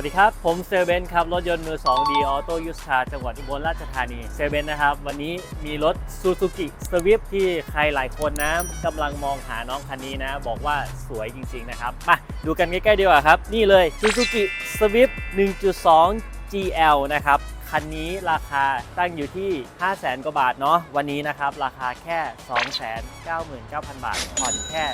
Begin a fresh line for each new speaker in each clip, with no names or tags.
วัสดีครับ ผมเซลเบนครับ รถยนต์มือ2ดีออโต้ยูสชาจังหวัดอุบลราชธานีเซลเบนนะครับ วันนี้มีรถ Suzuki Swift ที่ใครหลายคนนะกำลังมองหาน้องคันนี้นะ บอกว่าสวยจริง ๆ นะครับ มาดูกันใกล้ ๆ ดีกว่าครับ นี่เลย Suzuki Swift 1.2 GL นะครับ คันนี้ราคาตั้งอยู่ที่ 5 0 0แสนกว่าบาทเนาะวันนี้นะครับ ราคาแค่ 299,000 บาทผ่อนแค่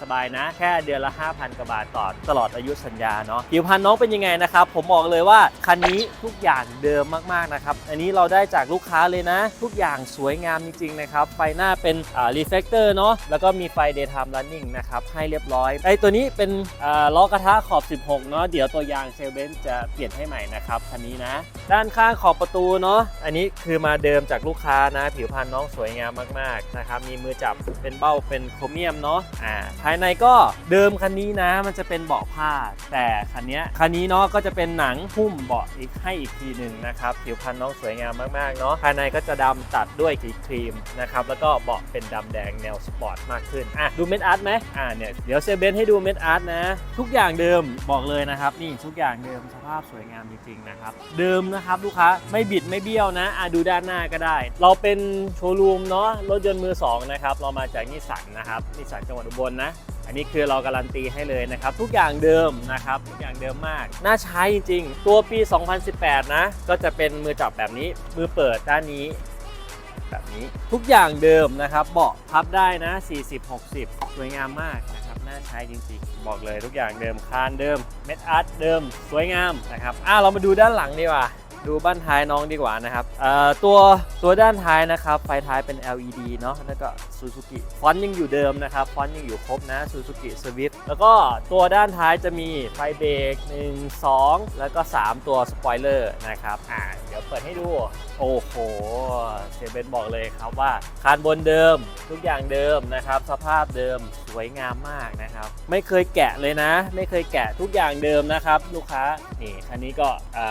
สบายๆนะ แค่เดือนละ 5,000 กว่าบาทต่อตลอดอายุสัญญาเนาะผิวพรรณน้องเป็นยังไงนะครับ ผมบอกเลยว่าคันนี้ทุกอย่างเดิมมากๆนะครับ อันนี้เราได้จากลูกค้าเลยนะ ทุกอย่างสวยงามจริงๆนะครับไฟหน้าเป็นอ่า reflector เนาะแล้วก็มีไฟ daytime running นะครับให้เรียบร้อยไอตัวนี้เป็นอ่าล้อกระทะขอบ 16 เนาะเดี๋ยวตัวยางเซลเบนจะเปลี่ยนให้ใหม่นะครับคันนี้นะด้านข้างขอบประตูเนาะอันนี้คือมาเดิมจากลูกค้านะ ผิวพรรณน้องสวยงามมากๆนะครับมีมือจับเป็นเบ้าเป็นโครเมียมเนาะอ่าภายในก็เดิมคันนี้นะ มันจะเป็นเบาะผ้า แต่คันนี้คันนี้เนาะก็จะเป็นหนังหุ้มเบาะอีกให้อีกทีหนึ่งนะครับผิวพรรณน้องสวยงามมากๆเนาะภายในก็จะดำตัดด้วยสีครีมนะครับแล้วก็เบาะเป็นดำแดงแนวสปอร์ตมากขึ้นอะดูเม็ดอาร์ตไหมอ่าเนี่ยเดี๋ยวเซเบนให้ดูเม็ดอาร์ตนะ ทุกอย่างเดิมบอกเลยนะครับนี่ทุกอย่างเดิมสภาพสวยงามจริงๆนะครับเดิมนะครับลูกค้าไม่บิดไม่เบี้ยวนะอะดูด้านหน้าก็ได้ เราเป็นโชว์รูมเนาะรถยนต์มือสองนะครับเรามาจากนิสสันนะครับนิสสันจังหวัดอุบลนะ อันนี้คือเราการันตีให้เลยนะครับ ทุกอย่างเดิมนะครับทุกอย่างเดิมมาก น่าใช้จริง ๆ ตัวปี 2018 นะ ก็จะเป็นมือจับแบบนี้ มือเปิดด้านนี้แบบนี้ทุกอย่างเดิมนะครับเบาะพับได้นะ 40-60 สวยงามมากนะครับน่าใช้จริงๆ บอกเลยทุกอย่างเดิมคานเดิมเม็ดอาร์ตเดิม สวยงามนะครับอะเรามาดูด้านหลังดีกว่า ดูบ้านท้ายน้องดีกว่านะครับตัวตัวด้านท้ายนะครับ ไฟท้ายเป็น LED เนาะแล้วก็ Suzuki ฟอนต์ยังอยู่เดิมนะครับฟอนต์ยังอยู่ครบนะ Suzuki Swift แล้วก็ตัวด้านท้ายจะมีไฟเบรก1 2 แล้วก็ 3 ตัวสปอยเลอร์นะครับอ่าเดี๋ยวเปิดให้ดูโอ้โหเซเบนบอกเลยครับว่าคานบนเดิมทุกอย่างเดิมนะครับ สภาพเดิมสวยงามมากนะครับ ไม่เคยแกะเลยนะ ไม่เคยแกะทุกอย่างเดิมนะครับ ลูกค้านี่คันนี้ก็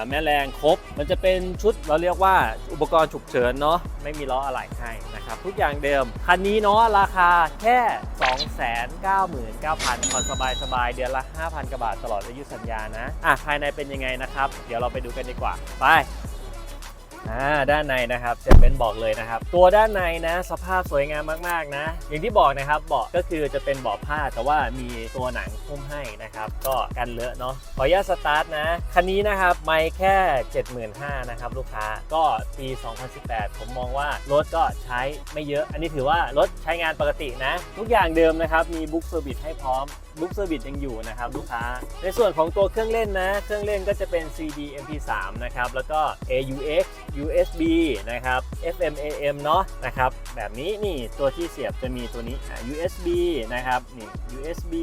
แม่แรงครบ มันจะเป็นชุดเราเรียกว่าอุปกรณ์ฉุกเฉินเนาะไม่มีล้ออะไหล่ให้นะครับ ทุกอย่างเดิม คันนี้เนาะราคาแค่ 299,000ผ่อนสบายๆเดือนละ 5,000กว่าบาทตลอดอายุสัญญานะอะภายในเป็นยังไงนะครับ เดี๋ยวเราไปดูกันดีกว่าไป อ่าด้านในนะครับเซเบนบอกเลยนะครับ ตัวด้านในนะสภาพสวยงามมากๆนะ อย่างที่บอกนะครับเบาะก็คือจะเป็นเบาะผ้าแต่ว่ามีตัวหนังหุ้มให้นะครับ ก็กันเลอะเนาะขออนุญาตสตาร์ทนะ คันนี้นะครับไม่แค่ 75,000นะครับลูกค้าก็ปี 2018 ผมมองว่ารถก็ใช้ไม่เยอะ อันนี้ถือว่ารถใช้งานปกตินะ ทุกอย่างเดิมนะครับมีบุ๊กเซอร์วิสให้พร้อมบุ๊กเซอร์วิสยังอยู่นะครับลูกค้า ในส่วนของตัวเครื่องเล่นนะ เครื่องเล่นก็จะเป็น CD MP3 นะครับ แล้วก็ AUX USB นะครับ FM AM เนาะนะครับ แบบนี้นี่ตัวที่เสียบจะมีตัวนี้ USB นะครับนี่ USB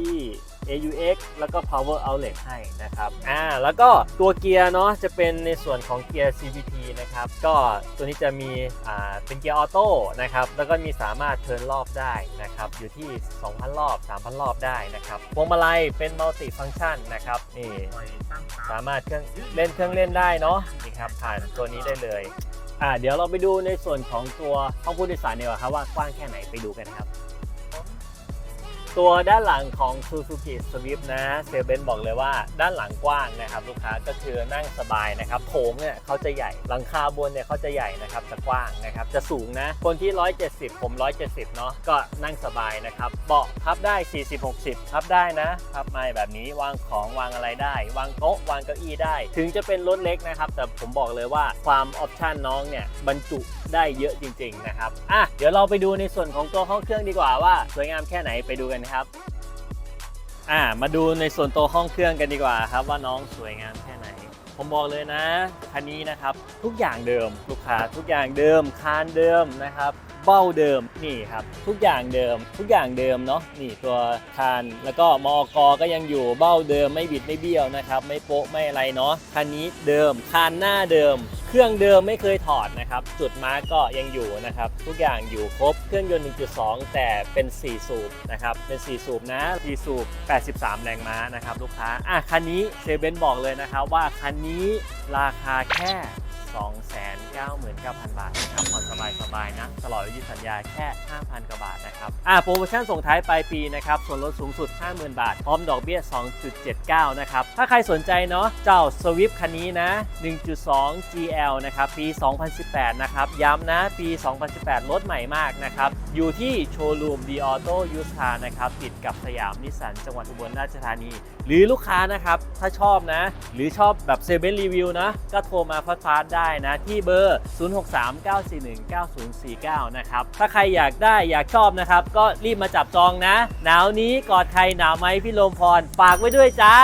AUX แล้วก็ power outlet ให้นะครับอ่าแล้วก็ตัวเกียร์เนาะจะเป็นในส่วนของเกียร์ CVT นะครับก็ตัวนี้จะมีอ่าเป็นเกียร์ออโต้นะครับแล้วก็มีสามารถเทิร์นรอบได้นะครับอยู่ที่ 2,000 รอบ 3,000 รอบได้นะครับพวงมาลัยเป็นมัลติฟัง c t ชันนะครับนี่สามารถเครื่องเล่นเครื่องเล่นได้เนาะนี่ครับผ่านตัวนี้ได้เลยอ่าเดี๋ยวเราไปดูในส่วนของตัวห้องผู้โดยสารดีกว่าครับว่ากว้างแค่ไหนไปดูกันครับ ตัวด้านหลังของ Suzuki Swift นะเซลเบนบอกเลยว่าด้านหลังกว้างนะครับลูกค้าก็คือนั่งสบายนะครับโถงเนี่ยเขาจะใหญ่หลังคาบนเนี่ยเขาจะใหญ่นะครับจะกว้างนะครับจะสูงนะคนที่ 170 ผม 170 เนาะก็นั่งสบายนะครับเบาะพับได้ 40-60 พับได้นะพับไม้แบบนี้วางของวางอะไรได้ วางโต๊ะวางเก้าอี้ได้ ถึงจะเป็นรถเล็กนะครับ แต่ผมบอกเลยว่าความออปชันน้องเนี่ยบรรจุได้เยอะจริง ๆนะครับอะเดี๋ยวเราไปดูในส่วนของตัวห้องเครื่องดีกว่าว่าสวยงามแค่ไหนไปดูกันครับ อะมาดูในส่วนตัวห้องเครื่องกันดีกว่าครับว่าน้องสวยงามแค่ไหน ผมบอกเลยนะคันนี้นะครับทุกอย่างเดิมลูกค้าทุกอย่างเดิมคานเดิมนะครับเบ้าเดิมนี่ครับทุกอย่างเดิม ทุกอย่างเดิมเนาะนี่ตัวคานแล้วก็มอกก็ยังอยู่เบ้าเดิมไม่บิดไม่เบี้ยวนะครับ ไม่โป๊ะไม่อะไรเนาะคันนี้เดิมคานหน้าเดิม เครื่องเดิมไม่เคยถอดนะครับ จุดมาร์กก็ยังอยู่นะครับ ทุกอย่างอยู่ครบ เครื่องยนต์ 1.2 แต่เป็น 4 สูบนะครับ เป็น 4 สูบนะ 4 สูบ 83 แรงม้านะครับลูกค้า อะคันนี้เซเบนบอกเลยนะครับว่าคันนี้ราคาแค่ 299,000 บาทนะครับผ่อนสบายๆนะ ตลอดอายุสัญญาแค่ 5,000 กว่าบาทนะครับอ่าโปรโมชั่นส่งท้ายปลายปีนะครับ ส่วนลดสูงสุด 50,000 บาท พร้อมดอกเบี้ย 2.79 นะครับ ถ้าใครสนใจเนาะเจ้า Swift คันนี้นะ 1.2 GL นะครับ ปี 2018 นะครับ ย้ำนะ ปี 2018 รถใหม่มากนะครับ อยู่ที่โชว์รูม d ีออโต้ยูสคานะครับ ติดกับสยามนิสสันจังหวัดอุบลราชธานีหรือลูกค้านะครับ ถ้าชอบนะ หรือชอบแบบเซเว่นรีวิวนะ ก็โทรมาฟาดฟาได้นะ ที่เบอร์ 0639419049 นะครับ ถ้าใครอยากได้อยากชอบนะครับ ก็รีบมาจับจองนะ หนาวนี้กอดใครหนาวไหมพี่โลมพร ฝากไว้ด้วยจ้า